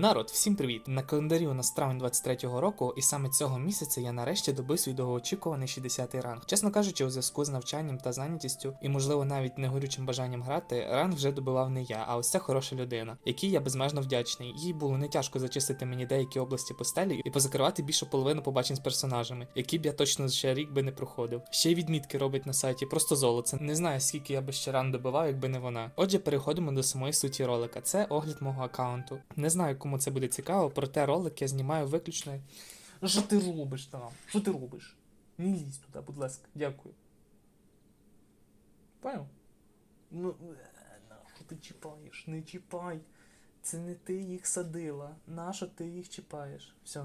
Народ, всім привіт! На календарі у нас травень 23-го року, і саме цього місяця я нарешті добив свій довгоочікуваний 60-й ранг. Чесно кажучи, у зв'язку з навчанням та зайнятістю, і можливо навіть негорючим бажанням грати, ранг вже добивав не я, а ось ця хороша людина, якій я безмежно вдячний. Їй було не тяжко зачистити мені деякі області постелі і позакривати більшу половину побачень з персонажами, які б я точно ще рік би не проходив. Ще й відмітки робить на сайті, просто золоце. Не знаю, скільки я би ще ран добивав, якби не вона. Отже, переходимо до самої суті ролика. Це огляд мого аккаунту. Не знаю, кому це буде цікаво, проте ролик я знімаю виключно. Що ти робиш там? Що ти робиш? Не лізь туди, будь ласка, дякую. Понял? Ну, е, що ти чіпаєш? Не чіпай. Це не ти їх садила. Нащо ти їх чіпаєш? Все.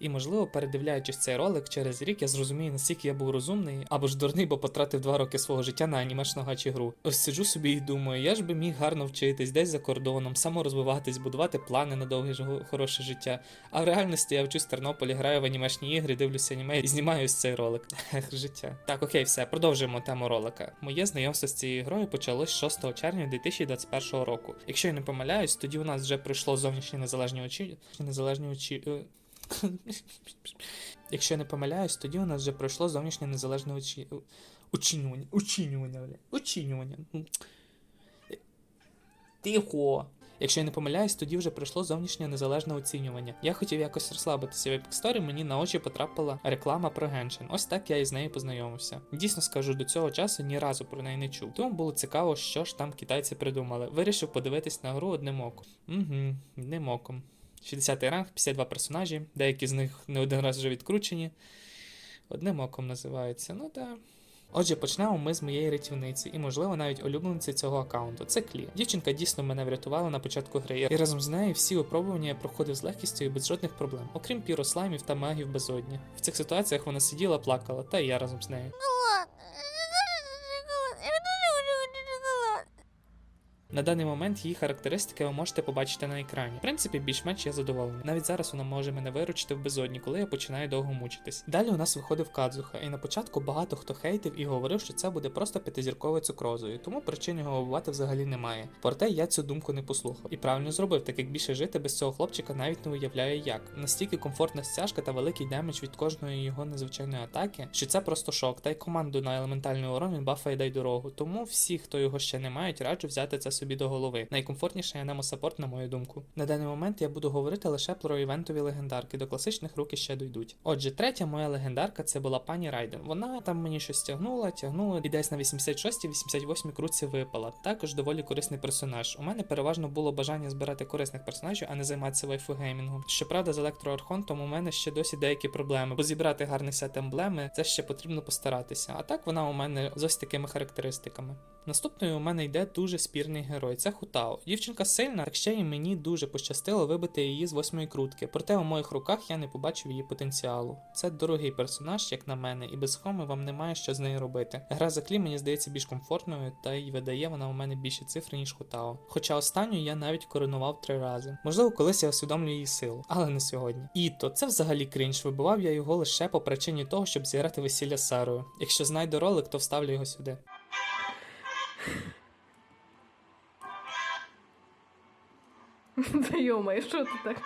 І можливо, передивляючись цей ролик через рік, я зрозумію, наскільки я був розумний або ж дурний, бо потратив два роки свого життя на анімешну гачі гру. Ось сиджу собі і думаю, я ж би міг гарно вчитись десь за кордоном, саморозвиватись, будувати плани на довге ж- хороше життя. А в реальності я вчусь в Тернополі, граю в анімешні ігри, дивлюся аніме і знімаю ось цей ролик. Життя. Так, окей, все, продовжуємо тему ролика. Моє знайомство з цією грою почалось 6 червня 2021 року. Якщо я не помиляюсь, тоді у нас вже пройшло зовнішні незалежні очі. Незалежні очі. Якщо я не помиляюсь, тоді у нас вже пройшло зовнішнє незалежне очі... оцінювання. Оцінювання, бля. Оцінювання. Тихо. Якщо я не помиляюсь, тоді вже пройшло зовнішнє незалежне оцінювання. Я хотів якось розслабитися в Store, мені на очі потрапила реклама про Genshin. Ось так я із нею познайомився. Дійсно скажу, до цього часу ні разу про неї не чув. Тому було цікаво, що ж там китайці придумали. Вирішив подивитись на гру одним оком. Угу, одним оком. 60 ранг, 52 персонажі, деякі з них не один раз вже відкручені. Одним оком називається. Ну так. Отже, почнемо ми з моєї рятівниці, і, можливо, навіть улюблениці цього аккаунту. Це Клі. Дівчинка дійсно мене врятувала на початку гри, і разом з нею всі випробування я проходив з легкістю і без жодних проблем, окрім пірослаймів та магів безодні. В цих ситуаціях вона сиділа, плакала, та і я разом з нею. На даний момент її характеристики ви можете побачити на екрані. В принципі, більш-менш я задоволений. Навіть зараз вона може мене виручити в безодні, коли я починаю довго мучитись. Далі у нас виходив Кадзуха, і на початку багато хто хейтив і говорив, що це буде просто п'ятизірковою цукрозою, тому причин його вбивати взагалі немає. Проте я цю думку не послухав і правильно зробив, так як більше жити без цього хлопчика навіть не уявляю як. Настільки комфортна стяжка та великий демедж від кожної його незвичайної атаки, що це просто шок. Та й команду на елементальний урон він бафає дай дорогу. Тому всі, хто його ще не мають, раджу взяти це собі до голови. Найкомфортніший анемо саппорт, на мою думку. На даний момент я буду говорити лише про івентові легендарки, до класичних руки ще дійдуть. Отже, третя моя легендарка це була пані Райден. Вона там мені щось тягнула, тягнула і десь на 86-88 круці випала. Також доволі корисний персонаж. У мене переважно було бажання збирати корисних персонажів, а не займатися вайфу-геймінгом. Щоправда, з електроархонтом у мене ще досі деякі проблеми, бо зібрати гарний сет емблеми це ще потрібно постаратися. А так вона у мене з ось такими характеристиками. Наступною у мене йде дуже спірний герой. Це Хутао. Дівчинка сильна, так ще й мені дуже пощастило вибити її з восьмої крутки. Проте у моїх руках я не побачив її потенціалу. Це дорогий персонаж, як на мене, і без хоми вам немає що з нею робити. Гра за клі мені здається більш комфортною, та й видає вона у мене більші цифри, ніж Хутао. Хоча останню я навіть коронував три рази. Можливо, колись я усвідомлю її силу, але не сьогодні. Іто, це взагалі крінж. Вибивав я його лише по причині того, щоб зіграти весілля з Сарою. Якщо знайду ролик, то вставлю його сюди. Та йома, що ти так?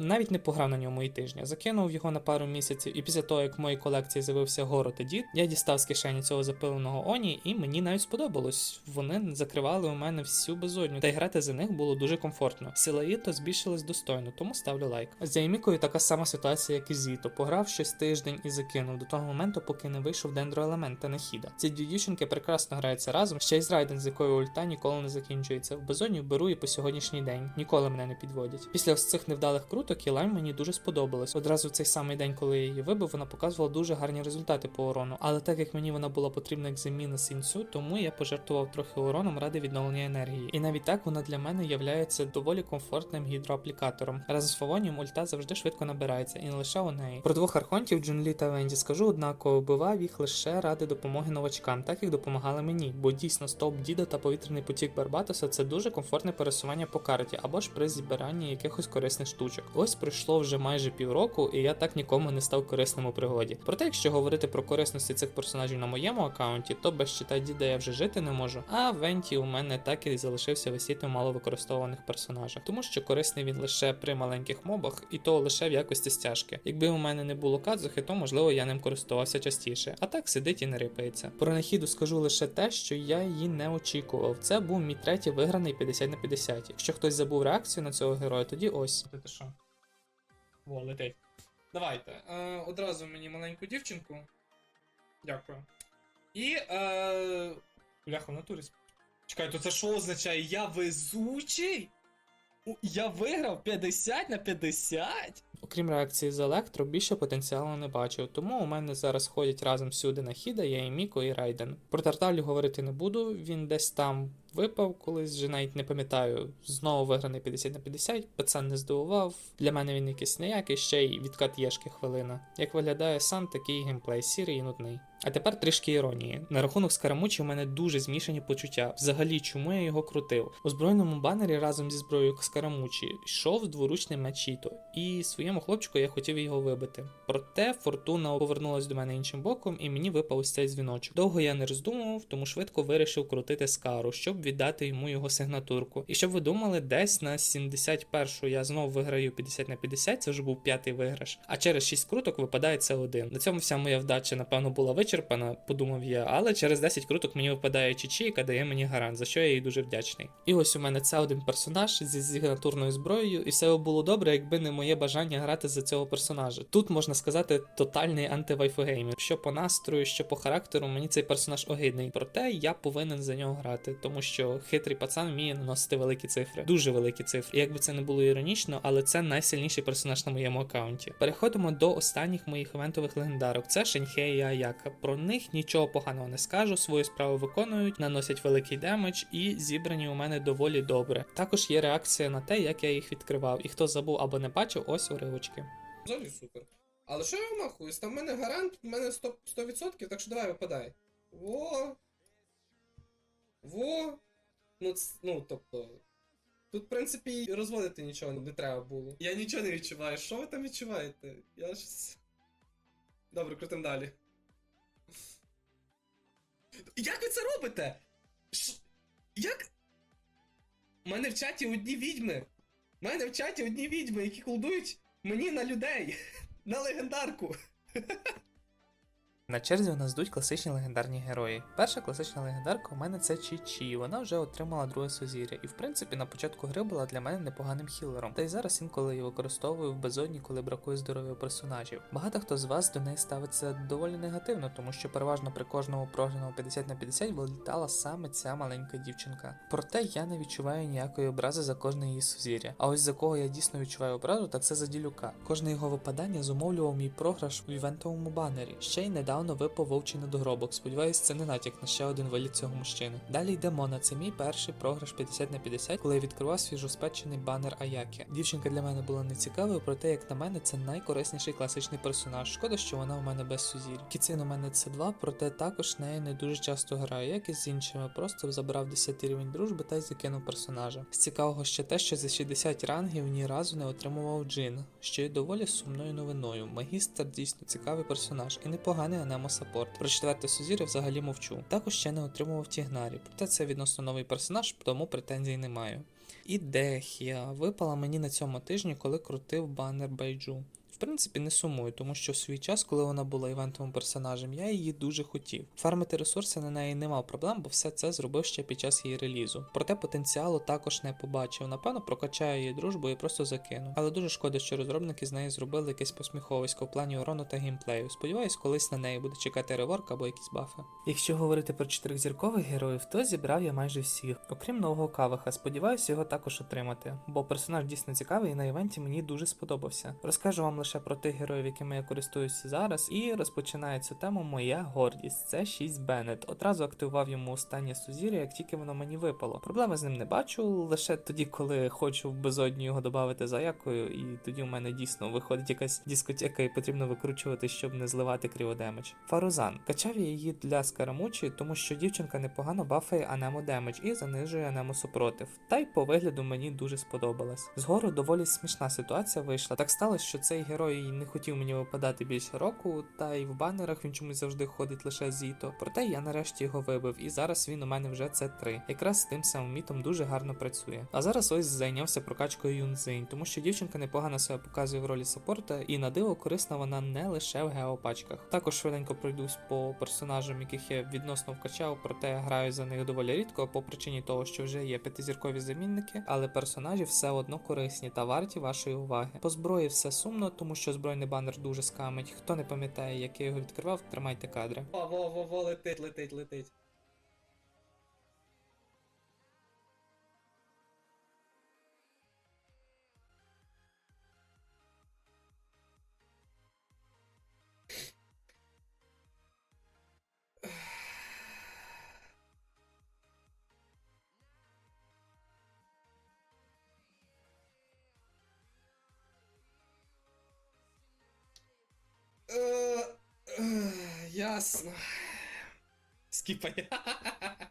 Навіть не пограв на ньому і тижня. Закинув його на пару місяців, і після того, як в моїй колекції з'явився Горо та дід, я дістав з кишені цього запиленого Оні, і мені навіть сподобалось. Вони закривали у мене всю безодню, та й грати за них було дуже комфортно. Сила Іто збільшилась достойно, тому ставлю лайк. З Ямікою така сама ситуація, як і з Іто. Пограв щось тиждень і закинув до того моменту, поки не вийшов дендроелемент та Нахіда. Ці дві дівчинки прекрасно граються разом, ще й з Райден, з якою ульта ніколи не закінчується. В безодню беру і по сьогоднішній день. Ніколи мене не підводять. Після ось цих невдалих круток Кілайм мені дуже сподобалась. Одразу в цей самий день, коли я її вибив, вона показувала дуже гарні результати по урону. Але так як мені вона була потрібна як заміна синцю, тому я пожертвував трохи уроном ради відновлення енергії. І навіть так вона для мене являється доволі комфортним гідроаплікатором. Разом з Фавонієм ульта завжди швидко набирається, і не лише у неї. Про двох архонтів Джунлі та Венді скажу однаково, вбивав їх лише ради допомоги новачкам, так як допомагали мені, бо дійсно стовп діда та повітряний потік Барбатоса це дуже комфортне пересування по карті або ж при збиранні якихось корисних штучок. Ось пройшло вже майже півроку, і я так нікому не став корисним у пригоді. Проте, якщо говорити про корисності цих персонажів на моєму аккаунті, то без щита діда я вже жити не можу. А Венті у мене так і залишився висіти в маловикористованих персонажах, тому що корисний він лише при маленьких мобах, і то лише в якості стяжки. Якби у мене не було кадзухи, то можливо я ним користувався частіше. А так сидить і не рипається. Про нахіду скажу лише те, що я її не очікував. Це був мій третій виграний 50 на 50. Якщо хтось забув реакцію на цього героя, тоді ось. Ти що? Во, летить. Давайте. Е, одразу мені маленьку дівчинку. Дякую. І. Е, бляха, в натурі. Чекай, то це що означає? Я везучий? Я виграв 50 на 50? Окрім реакції з електро, більше потенціалу не бачив, тому у мене зараз ходять разом всюди на хіда, я і Міко, і Райден. Про Тарталю говорити не буду, він десь там випав колись, вже навіть не пам'ятаю. Знову виграний 50 на 50, пацан не здивував. Для мене він якийсь неякий, ще й відкат єшки хвилина. Як виглядає сам такий геймплей, сірий і нудний. А тепер трішки іронії. На рахунок Скарамучі у мене дуже змішані почуття. Взагалі, чому я його крутив? У збройному банері разом зі зброєю Скарамучі йшов дворучний меч Чіто, і своєму хлопчику я хотів його вибити. Проте фортуна повернулась до мене іншим боком, і мені випав ось цей дзвіночок. Довго я не роздумував, тому швидко вирішив крутити скару, щоб віддати йому його сигнатурку. І щоб ви думали, десь на 71-шу я знову виграю 50 на 50, це вже був п'ятий виграш. А через 6 круток випадає це один. На цьому вся моя вдача, напевно, була вичерпана, подумав я, але через 10 круток мені випадає Чічі, яка дає мені гарант, за що я їй дуже вдячний. І ось у мене це один персонаж зі сигнатурною зброєю, і все було добре, якби не моє бажання грати за цього персонажа. Тут можна сказати тотальний антивайфогеймер. Що по настрою, що по характеру, мені цей персонаж огидний. Проте я повинен за нього грати, тому що хитрий пацан вміє наносити великі цифри, дуже великі цифри. Якби це не було іронічно, але це найсильніший персонаж на моєму аккаунті. Переходимо до останніх моїх івентових легендарок. Це Шенхей і Аяка. Про них нічого поганого не скажу. Свою справу виконують, наносять великий демедж і зібрані у мене доволі добре. Також є реакція на те, як я їх відкривав. І хто забув або не бачив, ось уривочки. Взагалі супер. Але що я вмахуюсь? Там в мене гарант, в мене 100%, 100% так що давай випадай. Во. Во. Ну, ну, тобто. Тут, в принципі, і розводити нічого не треба було. Я нічого не відчуваю. Що ви там відчуваєте? Я щось. Добре, крутим далі. Як ви це робите? Ш... Як? У мене в чаті одні відьми. У мене в чаті одні відьми, які колдують мені на людей. На легендарку. На черзі у нас йдуть класичні легендарні герої. Перша класична легендарка у мене це Чі-Чі. Вона вже отримала друге сузір'я, і в принципі на початку гри була для мене непоганим хілером. Та й зараз інколи її використовую в безодні, коли бракує здоров'я персонажів. Багато хто з вас до неї ставиться доволі негативно, тому що переважно при кожному програному 50 на 50 вилітала саме ця маленька дівчинка. Проте я не відчуваю ніякої образи за кожне її сузір'я. А ось за кого я дійсно відчуваю образу, так це за ділюка. Кожне його випадання зумовлював мій програш у івентовому банері. Ще й недавно випав вовчий недогробок. Сподіваюсь, це не натяк на ще один виліт цього мужчини. Далі йде Мона. Це мій перший програш 50 на 50, коли я відкривав свіжоспечений банер Аяки. Дівчинка для мене була нецікавою, проте, як на мене, це найкорисніший класичний персонаж. Шкода, що вона у мене без сузір'я. Кіцин у мене це 2, проте також нею не дуже часто граю, як і з іншими. Просто забрав 10 рівень дружби та й закинув персонажа. З цікавого ще те, що за 60 рангів ні разу не отримував Джин, що є доволі сумною новиною. Магістр дійсно цікавий персонаж і непоганий анемо саппорт. Про четверте сузір'я взагалі мовчу. Також ще не отримував Тігнарі, проте це відносно новий персонаж, тому претензій не маю. І Дехія випала мені на цьому тижні, коли крутив банер Байджу. Принципі, не сумую, тому що в свій час, коли вона була івентовим персонажем, я її дуже хотів. Фармити ресурси на неї не мав проблем, бо все це зробив ще під час її релізу. Проте потенціалу також не побачив. Напевно, прокачаю її дружбу і просто закину. Але дуже шкода, що розробники з неї зробили якесь посміховисько в плані урону та геймплею. Сподіваюсь, колись на неї буде чекати реворк або якісь бафи. Якщо говорити про чотирьохзіркових героїв, то зібрав я майже всіх, окрім нового кавиха. Сподіваюся його також отримати, бо персонаж дійсно цікавий і на івенті мені дуже сподобався. Розкажу вам лише лише про тих героїв, якими я користуюся зараз, і розпочинає цю тему моя гордість. Це 6 Беннет. Одразу активував йому останнє сузір'я, як тільки воно мені випало. Проблеми з ним не бачу, лише тоді, коли хочу в безодню його додати за якою, і тоді у мене дійсно виходить якась дискотека, і потрібно викручувати, щоб не зливати кріодемедж. Фарузан качав я її для скарамучі, тому що дівчинка непогано бафає анему демедж і занижує анему супротив. Та й по вигляду мені дуже сподобалась. Згору доволі смішна ситуація вийшла. Так сталося, що цей герой не хотів мені випадати більше року, та й в банерах він чомусь завжди ходить лише з Іто. Проте я нарешті його вибив, і зараз він у мене вже це 3 Якраз з тим самим мітом дуже гарно працює. А зараз ось зайнявся прокачкою Юнзинь, тому що дівчинка непогано себе показує в ролі саппорта, і на диво корисна вона не лише в геопачках. Також швиденько пройдусь по персонажам, яких я відносно вкачав, проте граю за них доволі рідко, по причині того, що вже є п'ятизіркові замінники, але персонажі все одно корисні та варті вашої уваги. По зброї все сумно, тому що збройний банер дуже скамить. Хто не пам'ятає, як я його відкривав, тримайте кадри. Во, во, во, летить, летить, летить. Ясно. Скіпай.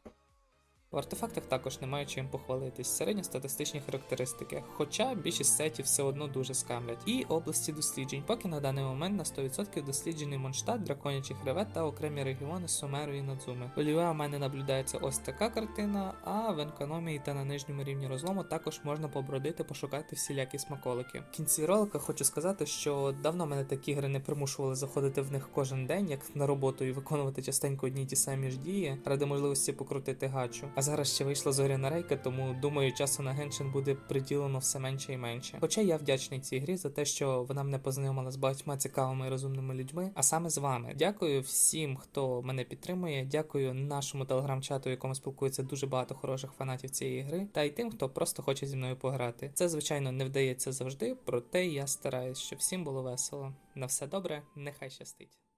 В артефактах також немає чим похвалитись. Середньостатистичні характеристики, хоча більшість сетів все одно дуже скамлять. І області досліджень, поки на даний момент на 100% досліджений Монштадт, драконячий хребет та окремі регіони Сумеру і Надзуми. У Ліве у мене наблюдається ось така картина, а в економії та на нижньому рівні розлому також можна побродити, пошукати всілякі смаколики. В кінці ролика хочу сказати, що давно мене такі ігри не примушували заходити в них кожен день, як на роботу і виконувати частенько одні ті самі ж дії, ради можливості покрутити гачу. А зараз ще вийшла зоряна рейка, тому думаю, часу на Геншин буде приділено все менше і менше. Хоча я вдячний цій грі за те, що вона мене познайомила з багатьма цікавими і розумними людьми, а саме з вами. Дякую всім, хто мене підтримує. Дякую нашому телеграм-чату, в якому спілкується дуже багато хороших фанатів цієї гри, та й тим, хто просто хоче зі мною пограти. Це звичайно не вдається завжди, проте я стараюсь, щоб всім було весело. На все добре, нехай щастить.